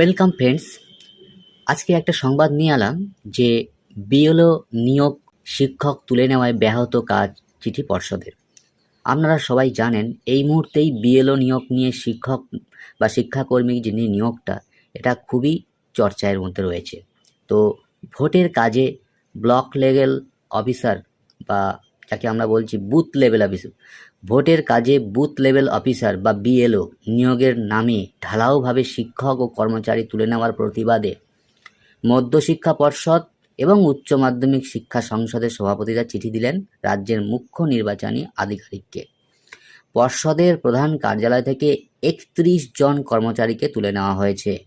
Welcome friends আজকে একটা সংবাদ নিয়ে এলাম যে বিএলও নিয়োগ শিক্ষক তুলে নেওয়ায় ব্যাহত কাজ চিঠি পর্ষদের। আপনারা সবাই জানেন, এই মুহূর্তেই বিএলও নিয়োগ নিয়ে শিক্ষক বা শিক্ষাকর্মী যিনি নিয়োগটা, এটা খুবই চর্চায়ের মধ্যে রয়েছে। তো ভোটের কাজে ব্লক লেভেল অফিসার বা যাকে আমরা বলছি বুথ লেভেল অফিসার। ভোটের কাজে বুথ লেভেল অফিসার বা বিএলও নিয়োগের নামে ঢালাওভাবে শিক্ষক ও কর্মচারী তুলে নেওয়ার প্রতিবাদে মধ্যশিক্ষা পর্ষদ এবং উচ্চ মাধ্যমিক শিক্ষা সংসদের সভাপতিরা চিঠি দিলেন রাজ্যের মুখ্য নির্বাচনী আধিকারিককে। পর্ষদের প্রধান কার্যালয় থেকে একত্রিশ জন কর্মচারীকে তুলে নেওয়া হয়েছে।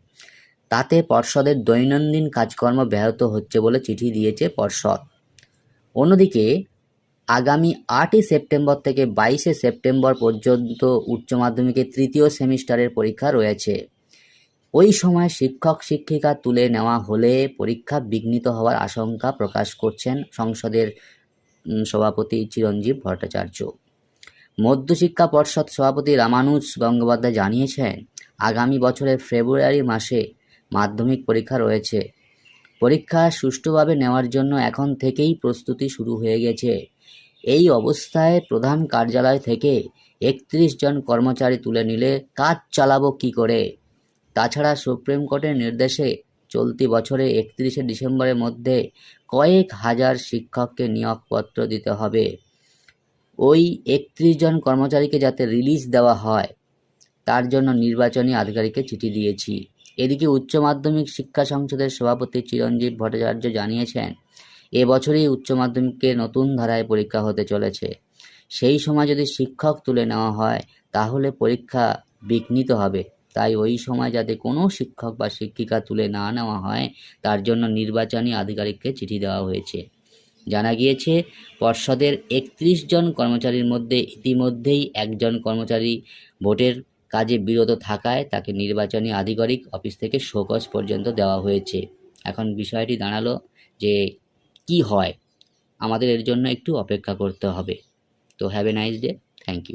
তাতে পর্ষদের দৈনন্দিন কাজকর্ম ব্যাহত হচ্ছে বলে চিঠি দিয়েছে পর্ষদ। অন্যদিকে আগামী আটই সেপ্টেম্বর থেকে বাইশে সেপ্টেম্বর পর্যন্ত উচ্চ মাধ্যমিকের তৃতীয় সেমিস্টারের পরীক্ষা রয়েছে। ওই সময় শিক্ষক, শিক্ষিকা তুলে নেওয়া হলে পরীক্ষা বিঘ্নিত হওয়ার আশঙ্কা প্রকাশ করছেন সংসদের সভাপতি চিরঞ্জীব ভট্টাচার্য। মধ্যশিক্ষা পর্ষদ সভাপতি রামানুজ গঙ্গোপাধ্যায় জানিয়েছেন, আগামী বছরের ফেব্রুয়ারি মাসে মাধ্যমিক পরীক্ষা রয়েছে। পরীক্ষা সুষ্ঠুভাবে নেওয়ার জন্য এখন থেকেই প্রস্তুতি শুরু হয়ে গেছে। এই অবস্থায় প্রধান কার্যালয় থেকে একত্রিশ জন কর্মচারী তুলে নিলে কাজ চালাবো কি করে? তাছাড়া সুপ্রিম কোর্টের নির্দেশে চলতি বছরে একত্রিশে ডিসেম্বরের মধ্যে কয়েক হাজার শিক্ষককে নিয়োগপত্র দিতে হবে। ওই একত্রিশ জন কর্মচারীকে যাতে রিলিজ দেওয়া হয়, তার জন্য নির্বাচনী আধিকারিককে চিঠি দিয়েছি। এদিকে উচ্চ মাধ্যমিক শিক্ষা সংসদের সভাপতি চিরঞ্জীব ভট্টাচার্য জানিয়েছেন এবছরই উচ্চ মাধ্যমিকে নতুন ধারায় পরীক্ষা হতে চলেছে। সেই সময় যদি শিক্ষক তুলে নেওয়া হয়, তাহলে পরীক্ষা বিঘ্নিত হবে। তাই ওই সময় যাতে কোনো শিক্ষক বা শিক্ষিকা তুলে না নেওয়া হয়, তার জন্য নির্বাচনী আধিকারিককে চিঠি দেওয়া হয়েছে। জানা গিয়েছে, পর্ষদের একত্রিশ জন কর্মচারীর মধ্যে ইতিমধ্যেই একজন কর্মচারী ভোটের কাজে বিরত থাকায় তাকে নির্বাচনী আধিকারিক অফিস থেকে শোকজ পর্যন্ত দেওয়া হয়েছে। এখন বিষয়টি দাঁড়াল যে কি হয়? আমাদের এর জন্য একটু অপেক্ষা করতে হবে। তো have a nice day thank you